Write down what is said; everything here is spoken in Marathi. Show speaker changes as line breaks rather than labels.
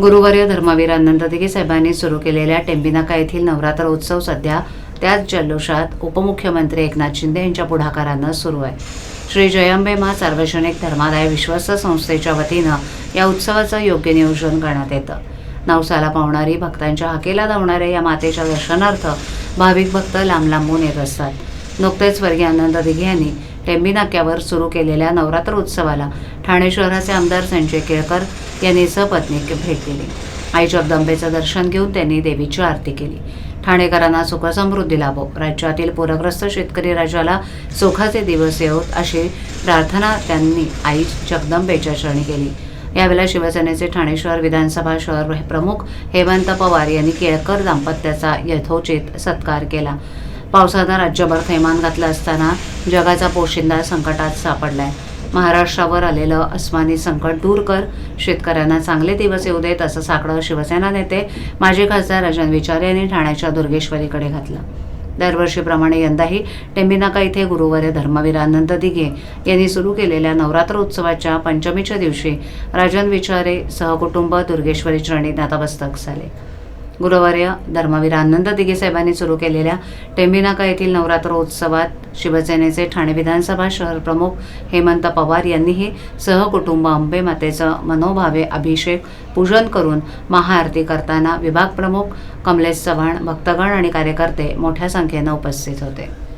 गुरुवर्य धर्मवीर आनंद दिघे साहेबांनी सुरू केलेल्या टेंबिनाका येथील नवरात्र उत्सव सध्या त्याच जल्लोषात उपमुख्यमंत्री एकनाथ शिंदे यांच्या पुढाकारानं सुरू आहे. श्री जयंबे मा सार्वजनिक धर्मादाय विश्वस्त संस्थेच्या वतीनं या उत्सवाचं योग्य नियोजन करण्यात येतं. नवसाला पावणारी भक्तांच्या हाकेला धावणाऱ्या या मातेच्या दर्शनार्थ भाविक भक्त लांब लांबून येत असतात. नुकतेच स्वर्गीय आनंद दिघे यांनी टेंबी नाक्यावर सुरू केलेल्या नवरात्र उत्सवाला ठाणे शहराचे आमदार संजय केळकर यांनी सपत्नीक भेट दिली. आई जगदंबेचं दर्शन घेऊन त्यांनी देवीची आरती केली. ठाणेकरांना सुखसमृद्धी लाभो. राज्यातील पूरग्रस्त शेतकरी राजाला सुखाचे दिवस येवोत अशी प्रार्थना त्यांनी आई जगदंबेच्या चरणी केली. यावेळेला शिवसेनेचे ठाणे शहर विधानसभा शहर प्रमुख हेमंत पवार यांनी केळकर दाम्पत्याचा यथोचित सत्कार केला. पावसानं राज्यभर थैमान घातलं असताना जगाचा पोशिंदा संकटात सापडलाय. महाराष्ट्रावर आलेलं अस्मानी संकट दूर कर. शेतकऱ्यांना चांगले दिवस येऊ देत असं साकडं शिवसेना नेते माजी खासदार राजन विचार यांनी ठाण्याच्या दुर्गेश्वरीकडे घातलं. दरवर्षीप्रमाणे यंदाही टेंबिनाका इथे गुरुवारे धर्मवीर आनंद दिघे यांनी सुरू केलेल्या नवरात्र उत्सवाच्या पंचमीच्या दिवशी राजन विचारे सहकुटुंब दुर्गेश्वरी चरणी नतमस्तक झाले. गुरुवार्य धर्मवीर आनंद दिघे साहेबांनी सुरू केलेल्या टेंबिनाका येथील नवरात्र उत्सवात शिवसेनेचे ठाणे विधानसभा शहर प्रमुख हेमंत पवार यांनीही सहकुटुंब अंबे मातेचं मनोभावे अभिषेक पूजन करून महाआरती करताना विभाग प्रमुख कमलेश चव्हाण भक्तगण आणि कार्यकर्ते मोठ्या संख्येनं उपस्थित होते.